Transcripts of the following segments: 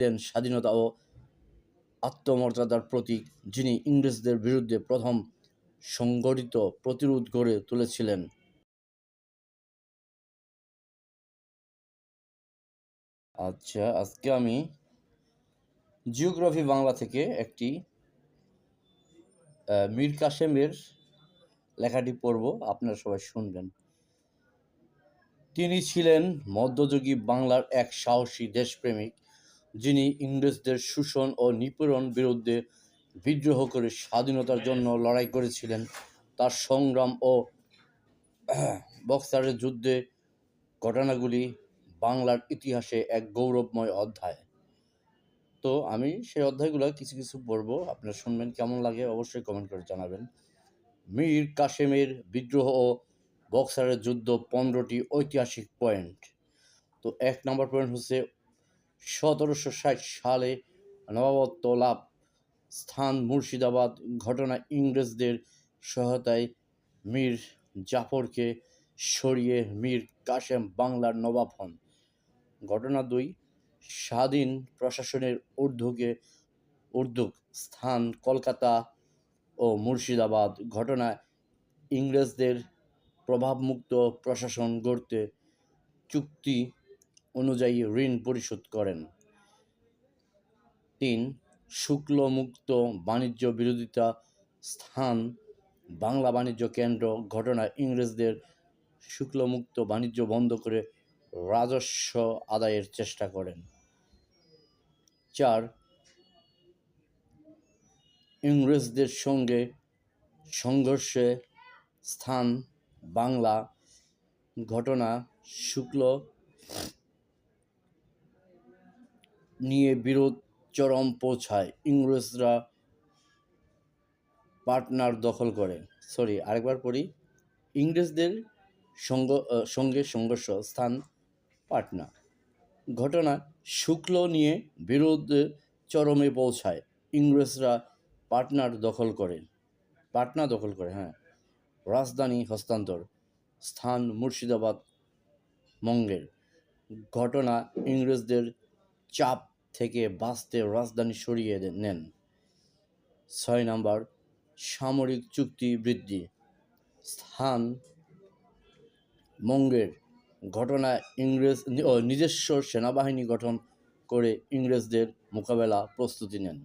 ছিলেন স্বাধীনতা ও আত্মমর্যাদার প্রতীক, যিনি ইংরেজদের বিরুদ্ধে প্রথম সংগঠিত প্রতিরোধ গড়ে তুলেছিলেন। আচ্ছা আজকে আমি জিওগ্রাফি বাংলা থেকে একটি মীর কাসেমের লেখাটি পড়ব, আপনারা সবাই শুনবেন। তিনি ছিলেন মধ্যযুগী বাংলার এক সাহসী দেশপ্রেমিক। যিনি ইংরেজদের শোষণ ও নিপীড়ন বিরুদ্ধে বিদ্রোহ করে স্বাধীনতার জন্য লড়াই করেছিলেন, তার সংগ্রাম ও বক্সারের যুদ্ধে ঘটনাগুলি বাংলার ইতিহাসে এক গৌরবময় অধ্যায়। তো আমি সেই অধ্যায়গুলো কিছু কিছু পড়ব, আপনারা শুনবেন কেমন লাগে অবশ্যই কমেন্ট করে জানাবেন। মীর কাসেমের বিদ্রোহ ও বক্সারের যুদ্ধ পনেরোটি ঐতিহাসিক পয়েন্ট। তো এক নম্বর পয়েন্ট হচ্ছে সতেরোশো ষাট সালে নবাবত্ব লাভ। স্থান মুর্শিদাবাদ। ঘটনা ইংরেজদের সহায়তায় মীর জাফরকে সরিয়ে মীর কাসেম বাংলার নবাব হন। ঘটনা দুই, স্বাধীন প্রশাসনের ঊর্ধ্বকে উদ্যোগ স্থান কলকাতা ও মুর্শিদাবাদ। ঘটনা ইংরেজদের প্রভাবমুক্ত প্রশাসন গড়তে চুক্তি অনুযায়ী ঋণ পরিশোধ করেন। তিন শুক্লমুক্ত বাণিজ্য বিরোধিতা স্থান, বাংলা বাণিজ্য কেন্দ্র ঘটনা ইংরেজদের শুক্লমুক্ত বাণিজ্য বন্ধ করে রাজস্ব আদায়ের চেষ্টা করেন। চার, ইংরেজদের সঙ্গে সংঘর্ষে স্থান, বাংলা ঘটনা শুক্ল নিয়ে বিরোধ চরম পৌঁছায়। ইংরেজরা পাটনার দখল করে সরি, আরেকবার পড়ি। ইংরেজদের সঙ্গ সঙ্গে সংঘর্ষ স্থান পাটনা। ঘটনা শুক্ল নিয়ে বিরোধ চরমে পৌঁছায়। ইংরেজরা পাটনার দখল করে পাটনা দখল করে হ্যাঁ। রাজধানী হস্তান্তর। স্থান মুর্শিদাবাদ মঙ্গের। ঘটনা ইংরেজদের চাপ থেকে বাঁচতে রাজধানী সরিয়ে নেন। ছয় নাম্বার, সামরিক চুক্তি বৃদ্ধি। স্থান মঙ্গের। ঘটনা ইংরেজ নিজস্ব সেনাবাহিনী গঠন করে ইংরেজদের মোকাবেলা প্রস্তুতি নেন।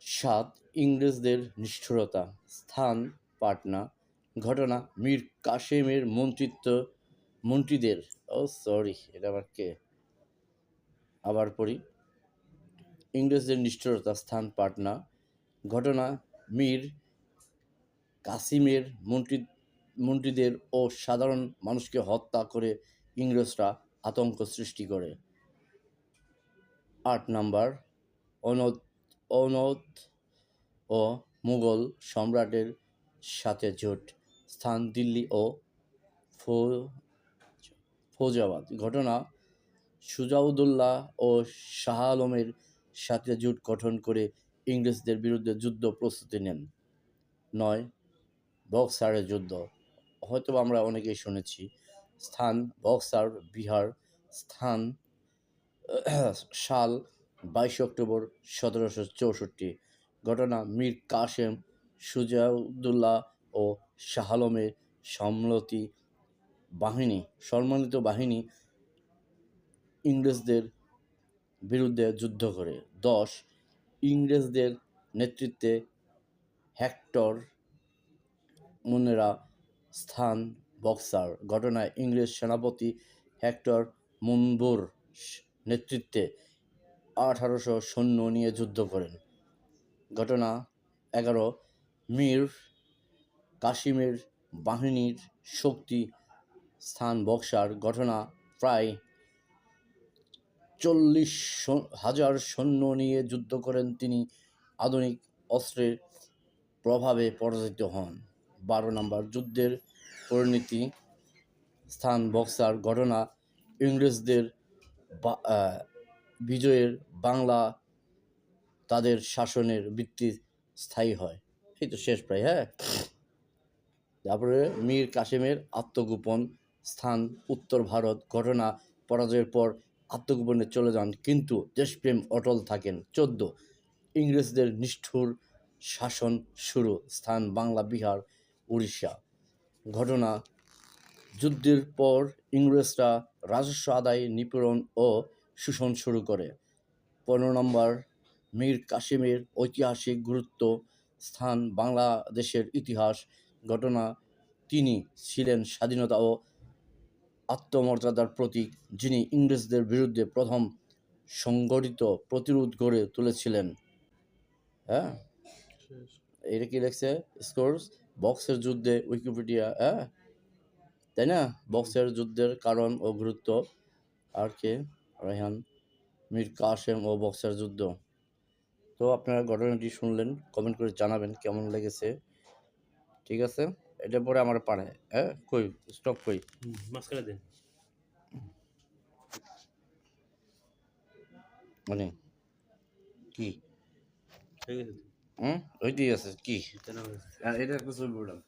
সাত, ইংরেজদের নিষ্ঠুরতা। স্থান, পাটনা। ঘটনা, মীর কাশেমের মন্ত্রিত্ব মন্ত্রীদের ও সরি, এটা আবার কে? আবার পড়ি। ইংরেজদের নিষ্ঠুরতা স্থান পাটনা। ঘটনা, মীর কাসিমের মন্ত্রী, মন্ত্রীদের ও সাধারণ মানুষকে হত্যা করে ইংরেজরা আতঙ্ক সৃষ্টি করে। আট নাম্বার অনদ অনদ ও মুঘল সম্রাটের সাথে জোট, স্থান দিল্লি ও ফৌজাবাদ। ঘটনা সুজাউদুল্লাহ ও শাহ আলমের সাথে জোট গঠন করে ইংরেজদের বিরুদ্ধে যুদ্ধ প্রস্তুতি নেন। নয় বক্সারের যুদ্ধ। হয়তো আমরা অনেকেই শুনেছি, স্থান বক্সার বিহার, স্থান, সাল, বাইশে অক্টোবর সতেরোশো চৌষট্টি। ঘটনা মীর কাসেম সুজাউদ্দৌলা ও শাহ আলমের সম্মতি বাহিনী, সম্মানিত বাহিনী ইংরেজদের বিরুদ্ধে যুদ্ধ করে। দশ, ইংরেজদের নেতৃত্বে হেক্টর মুনেরা স্থান বক্সার। ঘটনায় ইংরেজ সেনাপতি হেক্টর মুনবুর নেতৃত্বে আঠারোশো সৈন্য নিয়ে যুদ্ধ করেন। ঘটনা এগারো, মীর কাশিমের বাহিনীর শক্তি স্থান বক্সার। ঘটনা প্রায় চল্লিশ হাজার সৈন্য নিয়ে যুদ্ধ করেন তিনি। আধুনিক অস্ত্রের প্রভাবে পরাজিত হন। বারো নম্বর যুদ্ধের পরিণতি, স্থান বক্সার ঘটনা, ইংরেজদের বিজয়ের বাংলা তাদের শাসনের ভিত্তি স্থায়ী হয়। এই তো শেষ প্রায় হ্যাঁ? তারপরে মীর কাসেমের আত্মগোপন, স্থান, উত্তর ভারত, ঘটনা, পরাজয়ের পর আত্মগোপনে চলে যান, কিন্তু দেশপ্রেম অটল থাকেন। চোদ্দ ইংরেজদের নিষ্ঠুর শাসন শুরু, স্থান বাংলা, বিহার, উড়িষ্যা। ঘটনা, যুদ্ধের পর ইংরেজরা রাজস্ব আদায়, নিপীড়ন ও শোষণ শুরু করে। পনেরো নম্বর, মীর কাসিমের ঐতিহাসিক গুরুত্ব, স্থান বাংলাদেশের ইতিহাস। ঘটনা, তিনি ছিলেন স্বাধীনতা ও আত্মমর্যাদার প্রতীক, যিনি ইংরেজদের বিরুদ্ধে প্রথম সংগঠিত প্রতিরোধ গড়ে তুলেছিলেন। হ্যাঁ? এটা কি লেখছে? স্কোর্স বক্সের যুদ্ধে উইকিপিডিয়া হ্যাঁ? তাই না? বক্সের যুদ্ধের কারণ ও গুরুত্ব। আর কে? রায়হান মীর কাশেম ও বক্সের যুদ্ধ। তো আপনারা ঘটনাটি শুনলেন কমেন্ট করে জানাবেন কেমন লেগেছে। ঠিক আছে? এটা পরে আমার পারে হ্যাঁ? কই? স্টপ কই? মাঝখানে দেন। মানে কি? হুম? ওইটাই আছে কি? এটা ছবি বললাম